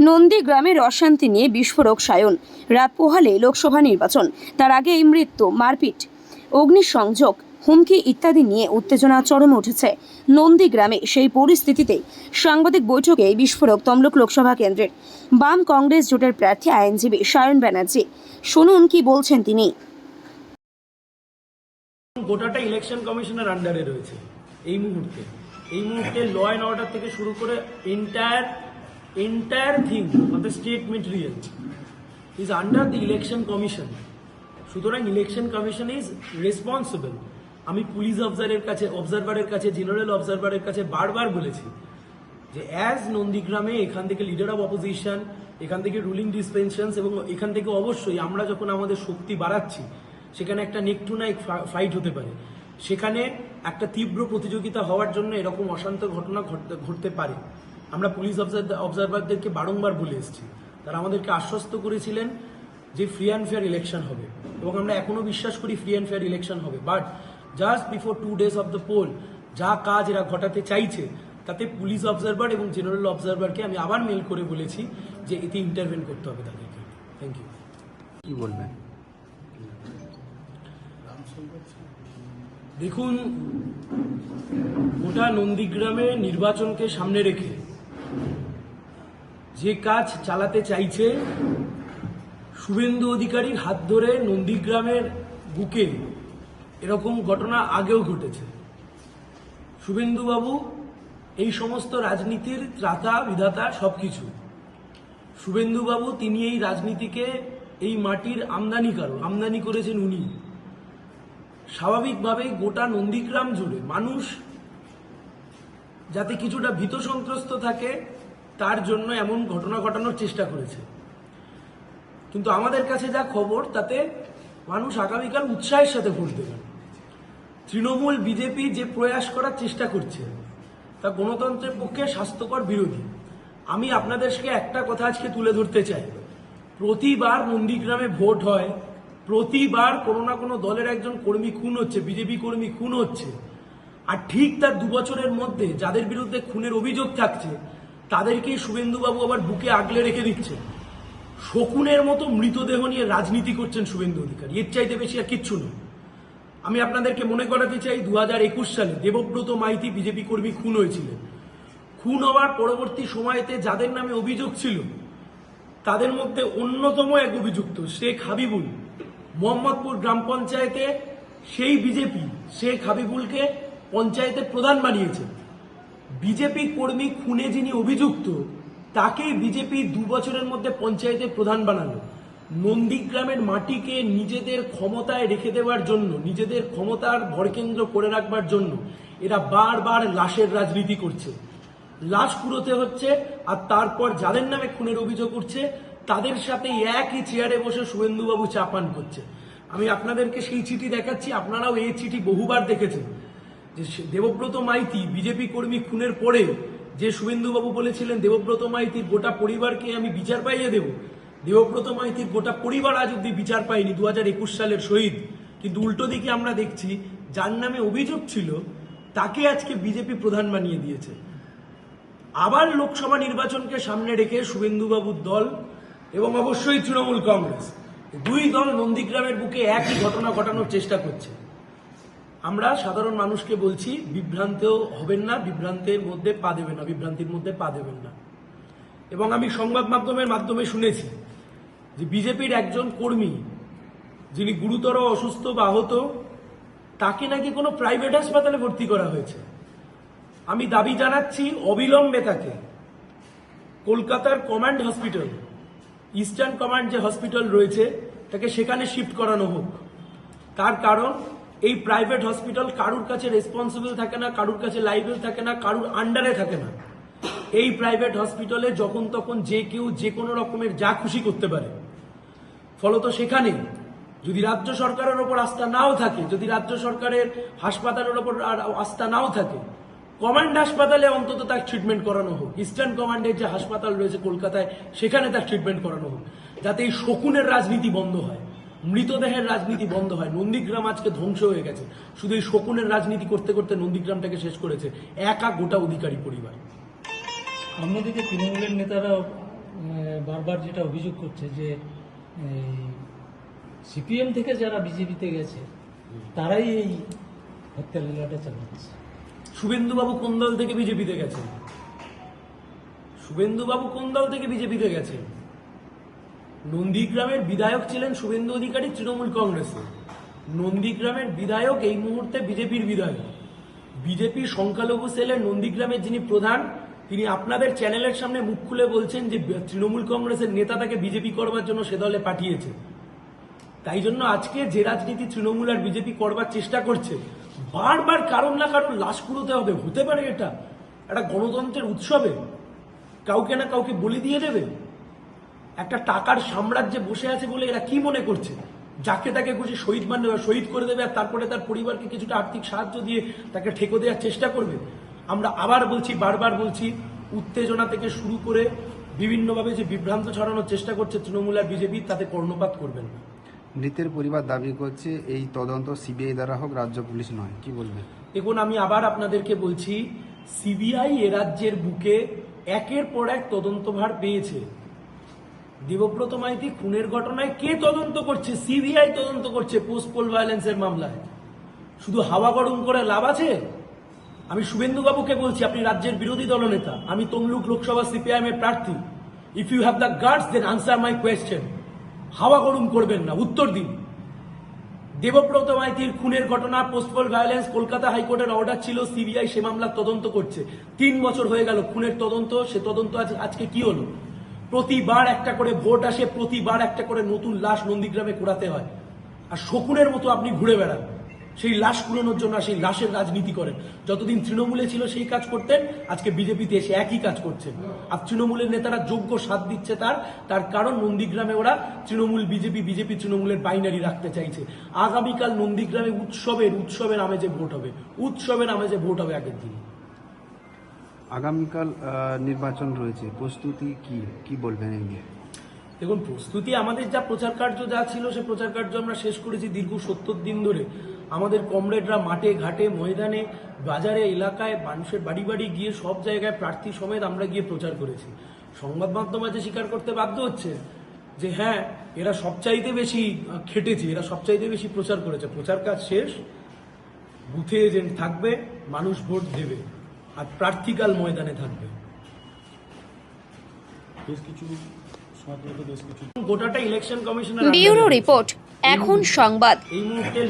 নন্দীগ্রামের অশান্তি নিয়ে বিস্ফোরক সায়ন। রাত পোহালে লোকসভা নির্বাচন। তার আগে এই মৃত্যু, মারপিট, অগ্নিসংযোগ, হুমকি ইত্যাদি নিয়ে উত্তেজনা চরমে উঠেছে। নন্দীগ্রামে সেই পরিস্থিতিতে সাংবাদিক বৈঠকে বিস্ফোরক তমলুক লোকসভা কেন্দ্রের বাম কংগ্রেস জোটের প্রার্থী আইনজীবী সায়ন ব্যানার্জি। শুনুন কি বলছেন তিনি। গোটাটা ইলেকশন কমিশনের আন্ডারে রয়েছে এই মুহূর্তে। এই মুহূর্তে ল অ্যান্ড অর্ডার থেকে শুরু করে entire entire thing of the state material is under the election commission সুতরাং ইলেকশন কমিশন ইজ রেসপন্সিবল আমি পুলিশ অফিসারের কাছে অবজারভারের কাছে জেনারেল অবজারভারের কাছে বারবার বলেছি যে অ্যাজ নন্দীগ্রামে এখান থেকে লিডার অফ অপোজিশন এখান থেকে রুলিং ডিসপেনশনস এবং এখান থেকে অবশ্যই আমরা যখন আমাদের শক্তি বাড়াচ্ছি, সেখানে একটা নেক টু নাইক ফাইট হতে পারে। সেখানে একটা তীব্র প্রতিযোগিতা হওয়ার জন্য এরকম অশান্ত ঘটনা ঘটতে পারে। আমরা পুলিশ অবজারভারদেরকে বারংবার বলে এসেছি। তারা আমাদেরকে আশ্বস্ত করেছিলেন যে ফ্রি অ্যান্ড ফেয়ার ইলেকশন হবে। এবং আমরা এখনও বিশ্বাস করি ফ্রি অ্যান্ড ফেয়ার ইলেকশন হবে। But just before two days of the poll যা কাজ এরা ঘটাতে চাইছে তাতে পুলিশ অবজারভার এবং জেনারেল অবজারভারকে আমি আবার মেল করে বলেছি যে এতে ইন্টারভেন করতে হবে তাদেরকে। থ্যাংক ইউ কি বলবেন? দেখুন গোটা নন্দীগ্রামে নির্বাচনকে সামনে রেখে যে কাজ চালাতে চাইছে শুভেন্দু অধিকারীর হাত ধরে নন্দীগ্রামের বুকে এরকম ঘটনা আগেও ঘটেছে। শুভেন্দুবাবু এই সমস্ত রাজনীতির ত্রাতা, বিধাতা সবকিছু। শুভেন্দুবাবু তিনি এই রাজনীতিকে এই মাটির আমদানি আমদানিকারক আমদানি করেছেন উনি। স্বাভাবিকভাবেই গোটা নন্দীগ্রাম জুড়ে মানুষ যাতে কিছুটা ভীত সন্ত্রস্ত থাকে, তার জন্য এমন ঘটনা ঘটানোর চেষ্টা করেছে। কিন্তু আমাদের কাছে যা খবর, তাতে মানুষ আগামীকাল উৎসাহের সাথে ভোট দেবেন। তৃণমূল, বিজেপি যে প্রয়াস করার চেষ্টা করছে, তা গণতন্ত্রের পক্ষে স্বাস্থ্যকর বিরোধী। আমি আপনাদেরকে একটা কথা আজকে তুলে ধরতে চাই। প্রতিবার নন্দীগ্রামে ভোট হয়, প্রতিবার কোনো না কোনো দলের একজন কর্মী খুন হচ্ছে, বিজেপি কর্মী খুন হচ্ছে। আর ঠিক তার দু বছরের মধ্যে যাদের বিরুদ্ধে খুনের অভিযোগ থাকছে, তাদেরকেই শুভেন্দুবাবু আবার বুকে আগলে রেখে দিচ্ছে। শকুনের মতো মৃতদেহ নিয়ে রাজনীতি করছেন শুভেন্দু অধিকারী। এর চাইতে বেশি আর কিচ্ছু নয়। আমি আপনাদেরকে মনে করাতে চাই দু হাজার একুশ সালে দেবব্রত মাইতি বিজেপি কর্মী খুন হয়েছিলেন। খুন হওয়ার পরবর্তী সময়তে যাদের নামে অভিযোগ ছিল, তাদের মধ্যে অন্যতম এক অভিযুক্ত, শেখ হাবিবুল। মোহাম্মদপুর গ্রাম পঞ্চায়েতে সেই বিজেপি, শেখ হাবিবুলকে পঞ্চায়েতের প্রধান বানিয়েছেন। বিজেপি কর্মী খুনে যিনি অভিযুক্ত, তাকেই বিজেপি দু বছরের মধ্যে পঞ্চায়েতের প্রধান বানালো। নন্দীগ্রামের মাটিকে নিজেদের ক্ষমতায় রেখে দেওয়ার জন্য, নিজেদের ক্ষমতার ভরকেন্দ্র করে রাখবার জন্য এরা বারবার লাশের রাজনীতি করছে। লাশ কুড়োতে হচ্ছে আর তারপর যাদের নামে খুনের অভিযোগ উঠছে, তাদের সাথে একই চেয়ারে বসে শুভেন্দুবাবু চাপান করছে। আমি আপনাদেরকে সেই চিঠি দেখাচ্ছি, আপনারাও এই চিঠি বহুবার দেখেছেন। যে দেবব্রত মাইতি বিজেপি কর্মী খুনের পরে যে শুভেন্দুবাবু বলেছিলেন দেবব্রত মাইতির গোটা পরিবারকে আমি বিচার পাইয়ে দেব। দেবব্রত মাইতির গোটা পরিবার আজ অব্দি বিচার পায়নি দু হাজার একুশ সালের শহীদ। কিন্তু উল্টো দিকে আমরা দেখছি, যার নামে অভিযোগ ছিল, তাকে আজকে বিজেপি প্রধান বানিয়ে দিয়েছে। আবার লোকসভা নির্বাচনকে সামনে রেখে শুভেন্দুবাবুর দল এবং অবশ্যই তৃণমূল কংগ্রেস, দুই দল নন্দীগ্রামের বুকে একই ঘটনা ঘটানোর চেষ্টা করছে। আমরা সাধারণ মানুষকে বলছি বিভ্রান্ত হবেন না, বিভ্রান্তের মধ্যে পা দেবেন না, বিভ্রান্তির মধ্যে পা দেবেন না। এবং আমি সংবাদ মাধ্যমের মাধ্যমে শুনেছি যে বিজেপির একজন কর্মী, যিনি গুরুতর অসুস্থ বা আহত, তাকে নাকি কোনো প্রাইভেট হাসপাতালে ভর্তি করা হয়েছে। আমি দাবি জানাচ্ছি অবিলম্বে তাকে। কলকাতার কমান্ড হসপিটাল, ইস্টার্ন কমান্ড যে হসপিটাল রয়েছে, তাকে সেখানে শিফট করানো হোক। তার কারণ এই প্রাইভেট হসপিটাল কারুর কাছে রেসপন্সিবল থাকে না, কারুর কাছে লাইবেল থাকে না, কারুর আন্ডারে থাকে না। এই প্রাইভেট হসপিটালে যখন তখন যে কেউ যে কোনো রকমের যা খুশি করতে পারে। ফলত সেখানে যদি রাজ্য সরকারের ওপর আস্থা নাও থাকে, যদি রাজ্য সরকারের হাসপাতালের ওপর আস্থা নাও থাকে কমান্ড হাসপাতালে অন্তত তার ট্রিটমেন্ট করানো হোক। ইস্টার্ন কমান্ডের যে হাসপাতাল রয়েছে কলকাতায়, সেখানে তার ট্রিটমেন্ট করানো হোক। যাতে এই শকুনের রাজনীতি বন্ধ হয়। মৃতদেহের রাজনীতি বন্ধ হয়। নন্দীগ্রাম আজকে ধ্বংস হয়ে গেছে। শুধু এই শকুনের রাজনীতি করতে করতে নন্দীগ্রামটাকে শেষ করেছে একা গোটা অধিকারী পরিবার। অন্যদিকে তৃণমূলের নেতারা বারবার যেটা অভিযোগ করছে যে সিপিএম থেকে যারা বিজেপিতে গেছে তারাই এই হত্যা লীলাটা চালাচ্ছে। শুভেন্দুবাবু কোন দল থেকে বিজেপিতে গেছেন শুভেন্দুবাবু কোন দল থেকে বিজেপিতে গেছেন নন্দীগ্রামের বিধায়ক ছিলেন শুভেন্দু অধিকারী তৃণমূল কংগ্রেসে। নন্দীগ্রামের বিধায়ক এই মুহূর্তে বিজেপির বিধায়ক। বিজেপির সংখ্যালঘু সেলের নন্দীগ্রামের যিনি প্রধান, তিনি আপনাদের চ্যানেলের সামনে মুখ খুলে বলছেন যে তৃণমূল কংগ্রেসের নেতা তাকে বিজেপি করবার জন্য সে দলে পাঠিয়েছে। তাই জন্য আজকে যে রাজনীতি তৃণমূল আর বিজেপি করবার চেষ্টা করছে, বারবার কারণ না কারণ লাশ পুরোতে হবে। হতে পারে এটা। একটা গণতন্ত্রের উৎসবে। কাউকে না কাউকে বলি দিয়ে দেবে। একটা টাকার সাম্রাজ্যে বসে আছে বলে এরা কি মনে করছে? যাকে তাকে খুশি শহীদ মান শহীদ করে দেবে আর তারপরে তার পরিবারকে কিছুটা আর্থিক সাহায্য দিয়ে তাকে ঠেকো দেওয়ার চেষ্টা করবে। আমরা আবার বলছি বারবার বলছি উত্তেজনা থেকে শুরু করে বিভিন্নভাবে যে বিভ্রান্ত ছড়ানোর চেষ্টা করছে তৃণমূল আর বিজেপি তাতে কর্ণপাত করবেন মৃতের পরিবার দাবি করছে এই তদন্ত সিবিআই দ্বারা হোক রাজ্য পুলিশ নয়। কি বলবেন? দেখুন আমি আবার আপনাদেরকে বলছি সিবিআই এ রাজ্যের বুকে একের পর এক তদন্তভার পেয়েছে। দেবব্রত মাইতি খুনের ঘটনায় কে তদন্ত করছে? সিবিআই তদন্ত করছে পোস্টপোল ভায়োলেন্সের মামলায়। শুধু হাওয়া গরম করে লাভ আছে? আমি শুভেন্দু বাবুকে বলছি, আপনি রাজ্যের বিরোধী দলনেতা। আমি তমলুক লোকসভা সিপিআইএম এর প্রার্থী। If you have the guards then answer my question হাওয়া গরম করবেন না, উত্তর দিন। দেবব্রত মাইতির খুনের ঘটনা পোস্টপল ভায়োলেন্স কলকাতা হাইকোর্টের অর্ডার ছিল, সিবিআই সে মামলার তদন্ত করছে। তিন বছর হয়ে গেল খুনের তদন্ত, সে তদন্ত আজ আজকে কি হলো? প্রতিবার একটা করে ভোট আসে, প্রতিবার একটা করে নতুন লাশ নন্দীগ্রামে কোড়াতে হয়। আর শকুনের মতো আপনি ঘুরে বেড়ান। সেই লাশ কুড়ানোর জন্য সেই লাশের রাজনীতি করেন। যতদিন তৃণমূলে ছিল সেই কাজ করতেন, আজকে বিজেপিতে এসে একই কাজ করছেন। আর তৃণমূলের নেতারা যোগ্য সাথ দিচ্ছে তার তার কারণ নন্দীগ্রামে ওরা তৃণমূল বিজেপি বিজেপি তৃণমূলের বাইনারি রাখতে চাইছে। আগামীকাল নন্দীগ্রামে উৎসবের উৎসবের আমেজে ভোট হবে। উৎসবের আমেজে ভোট হবে আগের দিন আগামীকাল নির্বাচন রয়েছে। প্রস্তুতি কি? কি বলবেন এই নিয়ে? দেখুন, প্রস্তুতি আমাদের যা প্রচার কার্য যা ছিল, সে প্রচার কার্য আমরা শেষ করেছি দীর্ঘ সত্তর দিন ধরে। আমাদের কমরেডরা মাঠে, ঘাটে, ময়দানে, বাজারে, এলাকায়, মানুষের বাড়ি বাড়ি গিয়ে সব জায়গায় প্রার্থী সমেত আমরা গিয়ে প্রচার করেছি। সংবাদ মাধ্যম আছে স্বীকার করতে বাধ্য হচ্ছে যে হ্যাঁ এরা সবচাইতে বেশি খেটেছে, এরা সবচাইতে বেশি প্রচার করেছে। প্রচার কাজ শেষ। বুথে এজেন্ট থাকবে, মানুষ ভোট দেবে। আর প্রার্থীকাল ময়দানে থাকবে। গোটাটা ইলেকশন কমিশন বিউরো রিপোর্ট এখন সংবাদ। এই মুহূর্তে